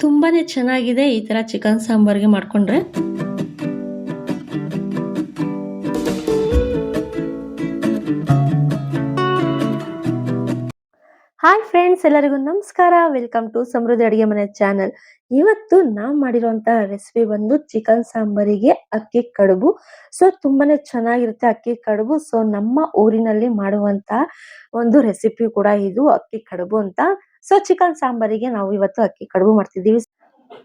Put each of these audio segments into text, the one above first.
ತುಂಬಾನೇ ಚೆನ್ನಾಗಿದೆ ಈ ತರ ಚಿಕನ್ ಸಾಂಬಾರ್ಗೆ ಮಾಡ್ಕೊಂಡ್ರೆ. ಹಾಯ್ ಫ್ರೆಂಡ್ಸ್, ಎಲ್ಲರಿಗೂ ನಮಸ್ಕಾರ. ವೆಲ್ಕಮ್ ಟು ಸಮೃದ್ಧಿ ಅಡಿಗೆ ಮನೆ ಚಾನೆಲ್. ಇವತ್ತು ನಾವು ಮಾಡಿರುವಂತ ರೆಸಿಪಿ ಬಂದು ಚಿಕನ್ ಸಾಂಬಾರಿಗೆ ಅಕ್ಕಿ ಕಡುಬು. ಸೊ ತುಂಬಾನೇ ಚೆನ್ನಾಗಿರುತ್ತೆ ಅಕ್ಕಿ ಕಡುಬು. ಸೊ ನಮ್ಮ ಊರಿನಲ್ಲಿ ಮಾಡುವಂತ ಒಂದು ರೆಸಿಪಿ ಕೂಡ ಇದು ಅಕ್ಕಿ ಕಡುಬು ಅಂತ. ಸೊ ಚಿಕನ್ ಸಾಂಬಾರಿಗೆ ನಾವು ಇವತ್ತು ಅಕ್ಕಿ ಕಡುಬು ಮಾಡ್ತಿದೀವಿ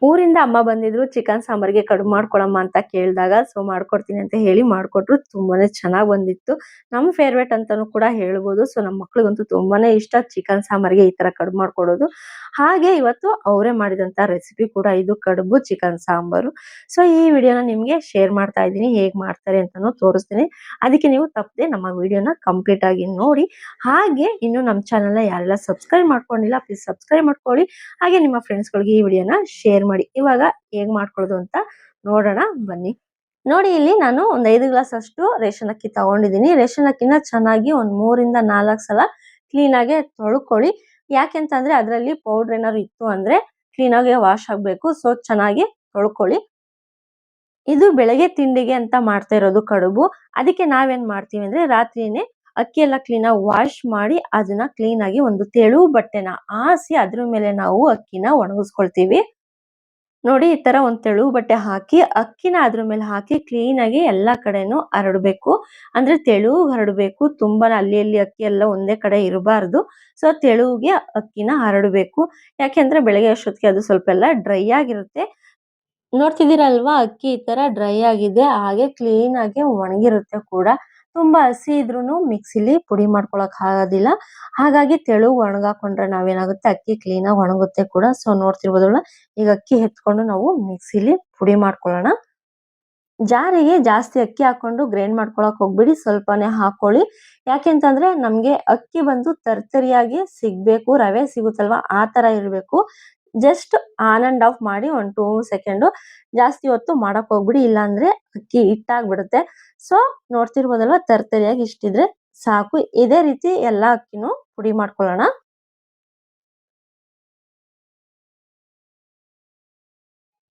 ಊರಿಂದ ಅಮ್ಮ ಬಂದಿದ್ರು, ಚಿಕನ್ ಸಾಂಬಾರ್ಗೆ ಕಡುಬು ಮಾಡ್ಕೊಳಮ್ಮ ಅಂತ ಕೇಳಿದಾಗ, ಸೊ, ಮಾಡ್ಕೊಡ್ತೀನಿ ಅಂತ ಹೇಳಿ ಮಾಡ್ಕೊಟ್ರು. ತುಂಬಾನೇ ಚೆನ್ನಾಗ್ ಬಂದಿತ್ತು. ನಮ್ ಫೇವ್ರೇಟ್ ಅಂತಾನೂ ಕೂಡ ಹೇಳ್ಬೋದು. ಸೊ, ನಮ್ಮ ಮಕ್ಳಿಗಂತೂ ತುಂಬಾನೇ ಇಷ್ಟ ಚಿಕನ್ ಸಾಂಬಾರ್ಗೆ ಈ ತರ ಕಡುಬು ಮಾಡ್ಕೊಡೋದು. ಹಾಗೆ ಇವತ್ತು ಅವರೇ ಮಾಡಿದಂತ ರೆಸಿಪಿ ಕೂಡ ಇದು, ಕಡುಬು ಚಿಕನ್ ಸಾಂಬಾರು. ಸೊ, ಈ ವಿಡಿಯೋನ ನಿಮ್ಗೆ ಶೇರ್ ಮಾಡ್ತಾ ಇದ್ದೀನಿ, ಹೇಗ್ ಮಾಡ್ತಾರೆ ಅಂತಾನು ತೋರಿಸ್ತೀನಿ. ಅದಕ್ಕೆ ನೀವು ತಪ್ಪದೆ ನಮ್ಮ ವಿಡಿಯೋನ ಕಂಪ್ಲೀಟ್ ಆಗಿ ನೋಡಿ. ಹಾಗೆ ಇನ್ನು ನಮ್ಮ ಚಾನೆಲ್ನ ಯಾರೆಲ್ಲ ಸಬ್ಸ್ಕ್ರೈಬ್ ಮಾಡ್ಕೊಂಡಿಲ್ಲ, ಪ್ಲೀಸ್ ಸಬ್ಸ್ಕ್ರೈಬ್ ಮಾಡ್ಕೊಳ್ಳಿ. ಹಾಗೆ ನಿಮ್ಮ ಫ್ರೆಂಡ್ಸ್ ಗಳಿಗೆ ಈ ವಿಡಿಯೋನ ಶೇರ್ ಮಾಡಿ. ಇವಾಗ ಹೇಗ್ ಮಾಡ್ಕೊಳ್ಳೋದು ಅಂತ ನೋಡೋಣ, ಬನ್ನಿ. ನೋಡಿ, ಇಲ್ಲಿ ನಾನು ಒಂದ್ ಐದು ಗ್ಲಾಸ್ ಅಷ್ಟು ರೇಷನ್ ಅಕ್ಕಿ ತಗೊಂಡಿದ್ದೀನಿ. ರೇಷನ್ ಅಕ್ಕಿನ ಚೆನ್ನಾಗಿ ಒಂದ್ ಮೂರಿಂದ ನಾಲ್ಕು ಸಲ ಕ್ಲೀನ್ ಆಗಿ ತೊಳ್ಕೊಳ್ಳಿ. ಯಾಕೆಂತಂದ್ರೆ ಅದರಲ್ಲಿ ಪೌಡರ್ ಏನಾದ್ರು ಇತ್ತು ಅಂದ್ರೆ ಕ್ಲೀನ್ ಆಗಿ ವಾಶ್ ಆಗ್ಬೇಕು. ಸೊ ಚೆನ್ನಾಗಿ ತೊಳ್ಕೊಳ್ಳಿ. ಇದು ಬೆಳಗ್ಗೆ ತಿಂಡಿಗೆ ಅಂತ ಮಾಡ್ತಾ ಇರೋದು ಕಡುಬು. ಅದಕ್ಕೆ ನಾವೇನ್ ಮಾಡ್ತೀವಿ ಅಂದ್ರೆ ರಾತ್ರಿಯೇ ಅಕ್ಕಿ ಎಲ್ಲ ಕ್ಲೀನ್ ಆಗಿ ವಾಶ್ ಮಾಡಿ ಅದನ್ನ ಕ್ಲೀನ್ ಆಗಿ ಒಂದು ತೆಳು ಬಟ್ಟೆನ ಆಸಿ ಅದ್ರ ಮೇಲೆ ನಾವು ಅಕ್ಕಿನ ಒಣಗಿಸ್ಕೊಳ್ತೀವಿ. ನೋಡಿ ಈ ತರ ಒಂದ್ ತೆಳು ಬಟ್ಟೆ ಹಾಕಿ, ಅಕ್ಕಿನ ಅದ್ರ ಮೇಲೆ ಹಾಕಿ ಕ್ಲೀನ್ ಆಗಿ ಎಲ್ಲಾ ಕಡೆನೂ ಹರಡ್ಬೇಕು. ಅಂದ್ರೆ ತೆಳು ಹರಡ್ಬೇಕು ತುಂಬಾ ಅಲ್ಲಿ ಅಲ್ಲಿ ಅಕ್ಕಿ ಎಲ್ಲ ಒಂದೇ ಕಡೆ ಇರಬಾರ್ದು. ಸೊ ತೆಳುಗೆ ಅಕ್ಕಿನ ಹರಡ್ಬೇಕು. ಯಾಕೆಂದ್ರೆ ಬೆಳಗ್ಗೆ ಅಷ್ಟೊತ್ತಿಗೆ ಅದು ಸ್ವಲ್ಪ ಎಲ್ಲ ಡ್ರೈ ಆಗಿರುತ್ತೆ. ನೋಡ್ತಿದ್ದೀರಲ್ವಾ, ಅಕ್ಕಿ ಈ ತರ ಡ್ರೈ ಆಗಿದೆ, ಹಾಗೆ ಕ್ಲೀನ್ ಆಗಿ ಒಣಗಿರುತ್ತೆ ಕೂಡ. ತುಂಬಾ ಹಸಿ ಇದ್ರೂನು ಮಿಕ್ಸಿಲಿ ಪುಡಿ ಮಾಡ್ಕೊಳಕ್ ಆಗೋದಿಲ್ಲ. ಹಾಗಾಗಿ ತೆಳು ಒಣಗಾಕೊಂಡ್ರೆ ನಾವೇನಾಗುತ್ತೆ, ಅಕ್ಕಿ ಕ್ಲೀನ್ ಆಗಿ ಒಣಗುತ್ತೆ ಕೂಡ. ಸೊ ನೋಡ್ತಿರ್ಬೋದಲ್ಲ ಈಗ ಅಕ್ಕಿ ಎತ್ಕೊಂಡು ನಾವು ಮಿಕ್ಸಿಲಿ ಪುಡಿ ಮಾಡ್ಕೊಳ್ಳೋಣ. ಜಾರಿಗೆ ಜಾಸ್ತಿ ಅಕ್ಕಿ ಹಾಕೊಂಡು ಗ್ರೈಂಡ್ ಮಾಡ್ಕೊಳಕ್ ಹೋಗ್ಬಿಡಿ. ಸ್ವಲ್ಪನೇ ಹಾಕೊಳ್ಳಿ. ಯಾಕೆಂತಂದ್ರೆ ನಮ್ಗೆ ಅಕ್ಕಿ ಬಂದು ತರ್ತರಿಯಾಗಿ ಸಿಗ್ಬೇಕು, ರವೆ ಸಿಗುತ್ತಲ್ವಾ? ಆ ತರ ಇರ್ಬೇಕು. ಜಸ್ಟ್ ಆನ್ ಅಂಡ್ ಆಫ್ ಮಾಡಿ ಒಂದ್ ಟೂ ಸೆಕೆಂಡ್ ಜಾಸ್ತಿ ಹೊತ್ತು ಮಾಡಕ್ ಹೋಗ್ಬಿಡಿ, ಇಲ್ಲಾಂದ್ರೆ ಅಕ್ಕಿ ಹಿಟ್ಟಾಗ್ಬಿಡುತ್ತೆ. ಸೊ ನೋಡ್ತಿರ್ಬೋದಲ್ವಾ, ತರ್ತರಿಯಾಗಿ ಇಷ್ಟಿದ್ರೆ ಸಾಕು. ಇದೇ ರೀತಿ ಎಲ್ಲಾ ಅಕ್ಕಿನೂ ಪುಡಿ ಮಾಡ್ಕೊಳ್ಳೋಣ.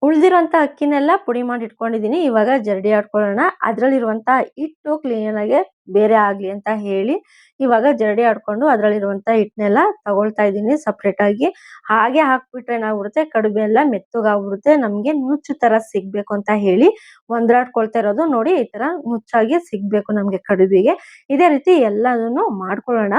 ಉಳ್ದಿರೋಂತ ಅಕ್ಕಿನೆಲ್ಲ ಪುಡಿ ಮಾಡಿ ಇಟ್ಕೊಂಡಿದೀನಿ ಇವಾಗ ಜರಡಿ ಆಡ್ಕೊಳ್ಳೋಣ. ಅದ್ರಲ್ಲಿರುವಂತ ಹಿಟ್ಟು ಕ್ಲೀನ್ ಆಗಿ ಬೇರೆ ಆಗ್ಲಿ ಅಂತ ಹೇಳಿ ಇವಾಗ ಜರಡಿ ಆಡ್ಕೊಂಡು ಅದ್ರಲ್ಲಿರುವಂತ ಹಿಟ್ಟನ್ನೆಲ್ಲ ತಗೊಳ್ತಾ ಇದ್ದೀನಿ ಸಪ್ರೇಟ್ ಆಗಿ. ಹಾಗೆ ಹಾಕ್ಬಿಟ್ರೆ ಏನಾಗ್ಬಿಡುತ್ತೆ? ಕಡುಬೆ ಎಲ್ಲ ಮೆತ್ತಗಾಗ್ಬಿಡುತ್ತೆ. ನಮ್ಗೆ ನುಚ್ಚು ತರ ಸಿಗ್ಬೇಕು ಅಂತ ಹೇಳಿ ಒಂದ್ರಾಡ್ಕೊಳ್ತಾ ಇರೋದು. ನೋಡಿ ಈ ತರ ನುಚ್ಚಾಗಿ ಸಿಗ್ಬೇಕು ನಮ್ಗೆ ಕಡುಬಿಗೆ. ಇದೇ ರೀತಿ ಎಲ್ಲದನ್ನು ಮಾಡ್ಕೊಳ್ಳೋಣ.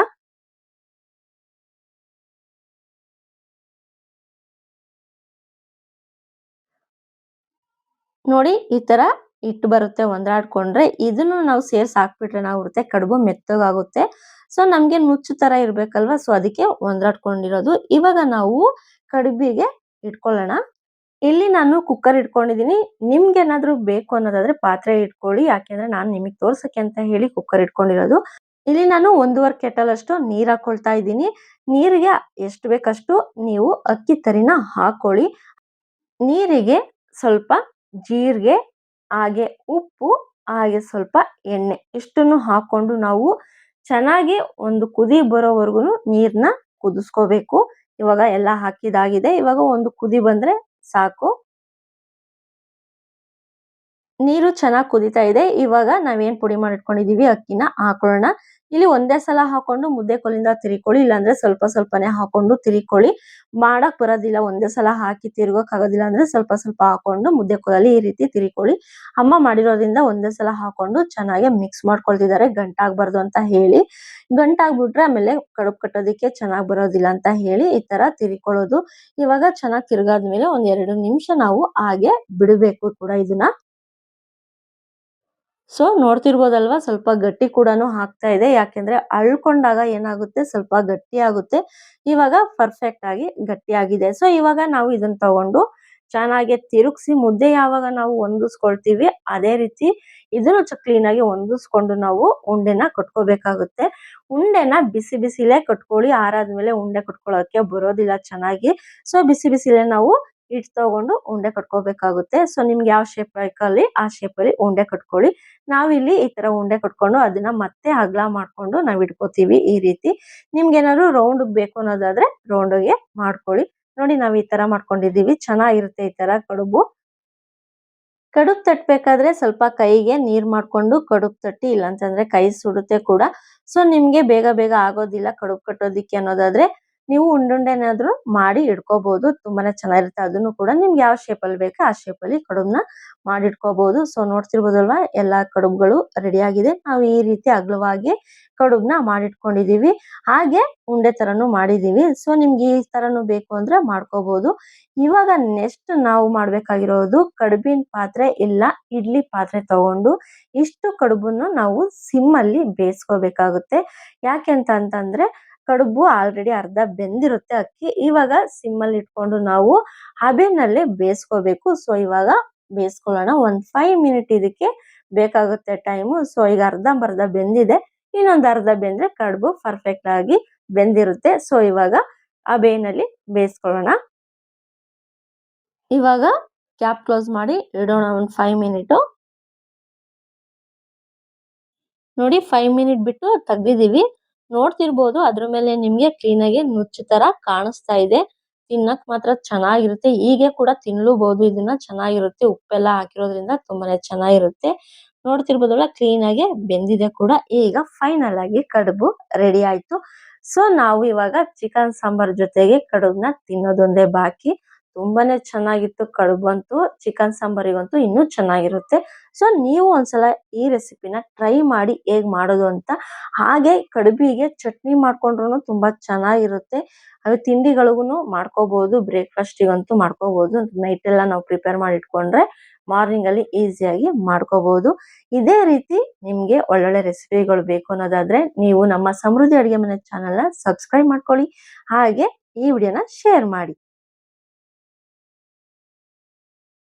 ನೋಡಿ ಈ ತರ ಹಿಟ್ಟು ಬರುತ್ತೆ ಒಂದ್ರಾಡ್ಕೊಂಡ್ರೆ ಇದನ್ನು ನಾವು ಸೇರ್ಸಿ ಹಾಕ್ಬಿಟ್ರೆ ಏನಾಗ್ಬಿಡುತ್ತೆ ಕಡುಬು ಮೆತ್ತಗಾಗುತ್ತೆ. ಸೊ ನಮ್ಗೆ ನುಚ್ಚು ತರ ಇರ್ಬೇಕಲ್ವಾ? ಸೊ ಅದಕ್ಕೆ ಒಂದ್ರಾಡ್ಕೊಂಡಿರೋದು. ಇವಾಗ ನಾವು ಕಡುಬಿಗೆ ಇಟ್ಕೊಳ್ಳೋಣ. ಇಲ್ಲಿ ನಾನು ಕುಕ್ಕರ್ ಇಟ್ಕೊಂಡಿದ್ದೀನಿ ನಿಮ್ಗೆ ಏನಾದ್ರು ಬೇಕು ಅನ್ನೋದಾದ್ರೆ ಪಾತ್ರೆ ಇಟ್ಕೊಳ್ಳಿ. ಯಾಕೆಂದ್ರೆ ನಾನು ನಿಮಗೆ ತೋರ್ಸಕ್ಕೆ ಅಂತ ಹೇಳಿ ಕುಕ್ಕರ್ ಇಟ್ಕೊಂಡಿರೋದು. ಇಲ್ಲಿ ನಾನು ಒಂದೂವರೆ ಕೆಟಲ್ ಅಷ್ಟು ನೀರ್ ಹಾಕೊಳ್ತಾ ಇದ್ದೀನಿ. ನೀರಿಗೆ ಎಷ್ಟು ಬೇಕಷ್ಟು ನೀವು ಅಕ್ಕಿ ತರಿನ ಹಾಕೊಳ್ಳಿ. ನೀರಿಗೆ ಸ್ವಲ್ಪ ಜೀರಿಗೆ, ಹಾಗೆ ಉಪ್ಪು, ಹಾಗೆ ಸ್ವಲ್ಪ ಎಣ್ಣೆ. ಇಷ್ಟನ್ನು ಹಾಕೊಂಡು ನಾವು ಚೆನ್ನಾಗಿ ಒಂದು ಕುದಿ ಬರೋವರೆಗೂ ನೀರನ್ನ ಕುದಿಸ್ಕೋಬೇಕು. ಇವಾಗ ಎಲ್ಲ ಹಾಕಿದಾಗಿದೆ. ಇವಾಗ ಒಂದು ಕುದಿ ಬಂದ್ರೆ ಸಾಕು. ನೀರು ಚೆನ್ನಾಗಿ ಕುದಿತಾ ಇದೆ. ಇವಾಗ ನಾವೇನ್ ಪುಡಿ ಮಾಡಿಟ್ಕೊಂಡಿದೀವಿ ಅಕ್ಕಿನ ಹಾಕೊಳ್ಳೋಣ. ಇಲ್ಲಿ ಒಂದೇ ಸಲ ಹಾಕೊಂಡು ಮುದ್ದೆ ಕೋಲಿಂದ ತಿರ್ಕೊಳ್ಳಿ. ಇಲ್ಲಾಂದ್ರೆ ಸ್ವಲ್ಪ ಸ್ವಲ್ಪನೇ ಹಾಕೊಂಡು ತಿರ್ಕೊಳ್ಳಿ. ಮಾಡಕ್ ಬರೋದಿಲ್ಲ. ಒಂದೇ ಸಲ ಹಾಕಿ ತಿರ್ಗೋಕ್ ಆಗೋದಿಲ್ಲ ಅಂದ್ರೆ ಸ್ವಲ್ಪ ಸ್ವಲ್ಪ ಹಾಕೊಂಡು ಮುದ್ದೆ ಕೋಲಲ್ಲಿ ಈ ರೀತಿ ತಿರ್ಕೊಳ್ಳಿ. ಅಮ್ಮ ಮಾಡಿರೋದ್ರಿಂದ ಒಂದೇ ಸಲ ಹಾಕೊಂಡು ಚೆನ್ನಾಗಿ ಮಿಕ್ಸ್ ಮಾಡ್ಕೊಳ್ತಿದ್ದಾರೆ. ಗಂಟಾಗ್ಬಾರ್ದು ಅಂತ ಹೇಳಿ. ಗಂಟಾಗ್ಬಿಟ್ರೆ ಆಮೇಲೆ ಕಡುಬು ಕಟ್ಟೋದಿಕ್ಕೆ ಚೆನ್ನಾಗ್ ಬರೋದಿಲ್ಲ ಅಂತ ಹೇಳಿ ಈ ತರ ತಿರ್ಕೊಳ್ಳೋದು. ಇವಾಗ ಚೆನ್ನಾಗಿ ತಿರ್ಗಾದ್ಮೇಲೆ ಒಂದ್ ಎರಡು ನಿಮಿಷ ನಾವು ಹಾಗೆ ಬಿಡಬೇಕು ಕೂಡ ಇದನ್ನ. ಸೊ ನೋಡ್ತಿರ್ಬೋದಲ್ವಾ? ಸ್ವಲ್ಪ ಗಟ್ಟಿ ಕೂಡನು ಆಗ್ತಾ ಇದೆ. ಯಾಕೆಂದ್ರೆ ಅಳ್ಕೊಂಡಾಗ ಏನಾಗುತ್ತೆ? ಸ್ವಲ್ಪ ಗಟ್ಟಿ ಆಗುತ್ತೆ. ಇವಾಗ ಪರ್ಫೆಕ್ಟ್ ಆಗಿ ಗಟ್ಟಿ ಆಗಿದೆ. ಸೊ ಇವಾಗ ನಾವು ಇದನ್ನ ತಗೊಂಡು ಚೆನ್ನಾಗಿ ತಿರುಗಿಸಿ ಮುದ್ದೆ ಯಾವಾಗ ನಾವು ಹೊಂದಿಸ್ಕೊಳ್ತೀವಿ, ಅದೇ ರೀತಿ ಇದನ್ನು ಕ್ಲೀನ್ ಆಗಿ ಹೊಂದಿಸ್ಕೊಂಡು ನಾವು ಉಂಡೆನ ಕಟ್ಕೋಬೇಕಾಗುತ್ತೆ. ಉಂಡೆನ ಬಿಸಿ ಬಿಸಿಲೇ ಕಟ್ಕೊಳ್ಳಿ. ಆರಾದ್ಮೇಲೆ ಉಂಡೆ ಕಟ್ಕೊಳ್ಳೋಕೆ ಬರೋದಿಲ್ಲ ಚೆನ್ನಾಗಿ. ಸೊ ಬಿಸಿ ಬಿಸಿಲೇ ನಾವು ಹಿಟ್ ತಗೊಂಡು ಉಂಡೆ ಕಟ್ಕೋಬೇಕಾಗುತ್ತೆ. ಸೊ ನಿಮ್ಗೆ ಯಾವ ಶೇಪ್ ಬೇಕಲ್ಲಿ ಆ ಶೇಪ್ ಅಲ್ಲಿ ಉಂಡೆ ಕಟ್ಕೊಳ್ಳಿ. ನಾವಿಲ್ಲಿ ಈ ತರ ಉಂಡೆ ಕಟ್ಕೊಂಡು ಅದನ್ನ ಮತ್ತೆ ಅಗಲ ಮಾಡ್ಕೊಂಡು ನಾವು ಇಟ್ಕೋತೀವಿ ಈ ರೀತಿ. ನಿಮ್ಗೆ ಏನಾದ್ರು ರೌಂಡ್ ಬೇಕು ಅನ್ನೋದಾದ್ರೆ ರೌಂಡಿಗೆ ಮಾಡ್ಕೊಳ್ಳಿ. ನೋಡಿ ನಾವು ಈ ತರ ಮಾಡ್ಕೊಂಡಿದೀವಿ ಚೆನ್ನಾಗಿರುತ್ತೆ ಈ ತರ ಕಡುಬು. ಕಡುಬು ತಟ್ಟಬೇಕಾದ್ರೆ ಸ್ವಲ್ಪ ಕೈಗೆ ನೀರ್ ಮಾಡ್ಕೊಂಡು ಕಡುಬು ತಟ್ಟಿ ಇಲ್ಲ ಅಂತಂದ್ರೆ ಕೈ ಸುಡುತ್ತೆ ಕೂಡ. ಸೊ ನಿಮ್ಗೆ ಬೇಗ ಬೇಗ ಆಗೋದಿಲ್ಲ ಕಡುಬು ಕಟ್ಟೋದಿಕ್ಕೆ ಅನ್ನೋದಾದ್ರೆ ನೀವು ಉಂಡುಂಡೆನಾದ್ರೂ ಮಾಡಿ ಇಟ್ಕೋಬಹುದು ತುಂಬಾನೇ ಚೆನ್ನಾಗಿರುತ್ತೆ. ಅದನ್ನು ಕೂಡ ನಿಮ್ಗೆ ಯಾವ ಶೇಪ್ ಅಲ್ಲಿ ಬೇಕೋ ಆ ಶೇಪ್ ಅಲ್ಲಿ ಕಡುಬ್ನ ಮಾಡಿ ಇಟ್ಕೋಬಹುದು ಸೊ ನೋಡ್ತಿರ್ಬೋದಲ್ವಾ? ಎಲ್ಲಾ ಕಡುಬ್ಗಳು ರೆಡಿ ಆಗಿದೆ. ನಾವು ಈ ರೀತಿ ಅಗಲವಾಗಿ ಕಡುಬ್ನ ಮಾಡಿಟ್ಕೊಂಡಿದೀವಿ ಹಾಗೆ ಉಂಡೆ ತರನು ಮಾಡಿದೀವಿ. ಸೊ ನಿಮ್ಗೆ ಈ ತರನು ಬೇಕು ಅಂದ್ರೆ ಮಾಡ್ಕೋಬಹುದು ಇವಾಗ ನೆಕ್ಸ್ಟ್ ನಾವು ಮಾಡ್ಬೇಕಾಗಿರೋದು ಕಡುಬಿನ ಪಾತ್ರೆ ಇಲ್ಲ, ಇಡ್ಲಿ ಪಾತ್ರೆ ತಗೊಂಡು ಇಷ್ಟು ಕಡುಬನ್ನು ನಾವು ಸಿಮ್ ಅಲ್ಲಿ ಬೇಯಿಸ್ಕೋಬೇಕಾಗುತ್ತೆ. ಯಾಕೆ ಅಂತ ಅಂತಂದ್ರೆ ಕಡುಬು ಆಲ್ರೆಡಿ ಅರ್ಧ ಬೆಂದಿರುತ್ತೆ ಅಕ್ಕಿ. ಇವಾಗ ಸಿಮ್ ಅಲ್ಲಿ ಇಟ್ಕೊಂಡು ನಾವು ಹಬೆನಲ್ಲೇ ಬೇಯಿಸ್ಕೋಬೇಕು. ಸೊ ಇವಾಗ ಬೇಯಿಸ್ಕೊಳ್ಳೋಣ. ಒಂದ್ ಫೈವ್ ಮಿನಿಟ್ ಇದಕ್ಕೆ ಬೇಕಾಗುತ್ತೆ ಟೈಮು ಸೊ ಈಗ ಅರ್ಧಂಬರ್ಧ ಬೆಂದಿದೆ. ಇನ್ನೊಂದು ಅರ್ಧ ಬೆಂದ್ರೆ ಕಡುಬು ಪರ್ಫೆಕ್ಟ್ ಆಗಿ ಬೆಂದಿರುತ್ತೆ. ಸೊ ಇವಾಗ ಹಬೆನಲ್ಲಿ ಬೇಯಿಸ್ಕೊಳ್ಳೋಣ. ಇವಾಗ ಕ್ಯಾಪ್ ಕ್ಲೋಸ್ ಮಾಡಿ ಇಡೋಣ ಒಂದ್ ಫೈವ್ ಮಿನಿಟು ನೋಡಿ ಫೈವ್ ಮಿನಿಟ್ ಬಿಟ್ಟು ತೆಗ್ದಿದೀವಿ ನೋಡ್ತಿರ್ಬೋದು. ಅದ್ರ ಮೇಲೆ ನಿಮ್ಗೆ ಕ್ಲೀನ್ ಆಗಿ ನುಚ್ಚು ತರ ಕಾಣಿಸ್ತಾ ಇದೆ. ತಿನ್ನಕ್ ಮಾತ್ರ ಚೆನ್ನಾಗಿರುತ್ತೆ. ಹೀಗೆ ಕೂಡ ತಿನ್ಲೂಬಹುದು ಇದನ್ನ ಚೆನ್ನಾಗಿರುತ್ತೆ. ಉಪ್ಪೆಲ್ಲ ಹಾಕಿರೋದ್ರಿಂದ ತುಂಬಾನೇ ಚೆನ್ನಾಗಿರುತ್ತೆ. ನೋಡ್ತಿರ್ಬೋದಲ್ಲ ಕ್ಲೀನ್ ಆಗಿ ಬೆಂದಿದೆ ಕೂಡ. ಈಗ ಫೈನಲ್ ಆಗಿ ಕಡುಬು ರೆಡಿ ಆಯ್ತು. ಸೊ ನಾವು ಇವಾಗ ಚಿಕನ್ ಸಾಂಬಾರ್ ಜೊತೆಗೆ ಕಡುಬ್ನ ತಿನ್ನೋದೊಂದೇ ಬಾಕಿ. ತುಂಬಾನೇ ಚೆನ್ನಾಗಿತ್ತು ಕಡುಬು ಅಂತೂ ಚಿಕನ್ ಸಾಂಬಾರಿಗಂತೂ ಇನ್ನೂ ಚೆನ್ನಾಗಿರುತ್ತೆ. ಸೊ ನೀವು ಒಂದ್ಸಲ ಈ ರೆಸಿಪಿನ ಟ್ರೈ ಮಾಡಿ ಹೇಗ್ ಮಾಡೋದು ಅಂತ, ಹಾಗೆ ಕಡುಬಿಗೆ ಚಟ್ನಿ ಮಾಡ್ಕೊಂಡ್ರು ತುಂಬಾ ಚೆನ್ನಾಗಿರುತ್ತೆ. ಅದು ತಿಂಡಿಗಳಿಗೂನು ಮಾಡ್ಕೋಬಹುದು ಬ್ರೇಕ್ಫಾಸ್ಟ್ ಗಂತೂ ಮಾಡ್ಕೋಬಹುದು ನೈಟ್ ಎಲ್ಲ ನಾವು ಪ್ರಿಪೇರ್ ಮಾಡಿ ಇಟ್ಕೊಂಡ್ರೆ ಮಾರ್ನಿಂಗ್ ಅಲ್ಲಿ ಈಸಿಯಾಗಿ ಮಾಡ್ಕೋಬಹುದು ಇದೇ ರೀತಿ ನಿಮ್ಗೆ ಒಳ್ಳೊಳ್ಳೆ ರೆಸಿಪಿಗಳು ಬೇಕು ಅನ್ನೋದಾದ್ರೆ ನೀವು ನಮ್ಮ ಸಮೃದ್ಧಿ ಅಡಿಗೆ ಮನೆ ಚಾನೆಲ್ನ ಸಬ್ಸ್ಕ್ರೈಬ್ ಮಾಡ್ಕೊಳ್ಳಿ. ಹಾಗೆ ಈ ವಿಡಿಯೋನ ಶೇರ್ ಮಾಡಿ.